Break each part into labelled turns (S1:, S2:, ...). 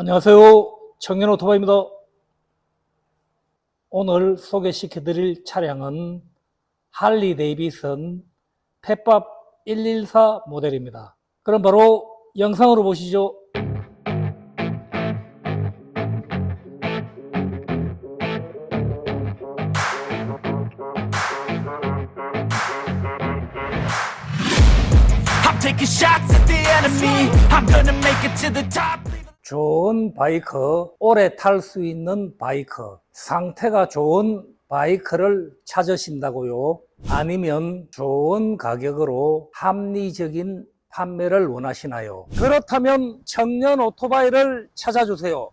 S1: 안녕하세요. 청년 오토바이입니다. 오늘 소개시켜 드릴 차량은 할리 데이비슨 펫밥 114 모델입니다. 그럼 바로 영상으로 보시죠. 좋은 바이크, 오래 탈 수 있는 바이크, 상태가 좋은 바이크를 찾으신다고요? 아니면 좋은 가격으로 합리적인 판매를 원하시나요? 그렇다면 청년 오토바이를 찾아주세요.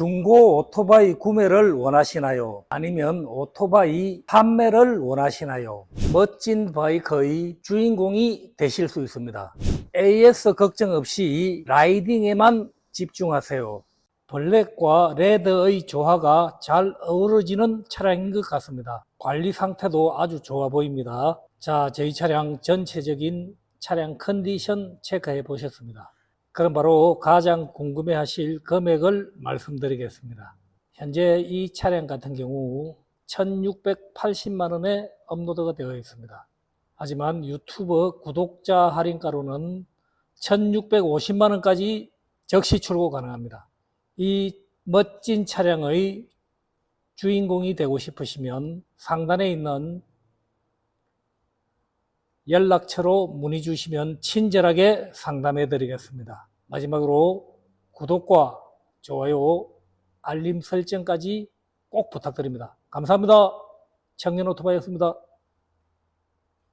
S1: 중고 오토바이 구매를 원하시나요? 아니면 오토바이 판매를 원하시나요? 멋진 바이크의 주인공이 되실 수 있습니다. AS 걱정 없이 라이딩에만 집중하세요. 블랙과 레드의 조화가 잘 어우러지는 차량인 것 같습니다. 관리 상태도 아주 좋아 보입니다. 자, 저희 차량 전체적인 차량 컨디션 체크해 보셨습니다. 그럼 바로 가장 궁금해 하실 금액을 말씀드리겠습니다. 현재 이 차량 같은 경우 1680만 원에 업로드가 되어 있습니다. 하지만 유튜브 구독자 할인가로는 1650만 원까지 적시 출고 가능합니다. 이 멋진 차량의 주인공이 되고 싶으시면 상단에 있는 연락처로 문의 주시면 친절하게 상담해 드리겠습니다. 마지막으로 구독과 좋아요, 알림 설정까지 꼭 부탁드립니다. 감사합니다. 청년 오토바이였습니다.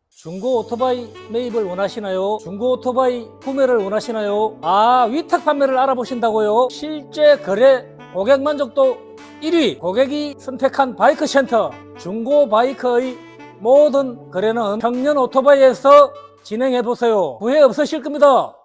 S1: 중고 오토바이 매입을 원하시나요? 중고 오토바이 구매를 원하시나요? 아, 위탁 판매를 알아보신다고요? 실제 거래 고객 만족도 1위 고객이 선택한 바이크 센터 중고 바이크의 모든 거래는 청년 오토바이에서 진행해 보세요. 후회 없으실 겁니다.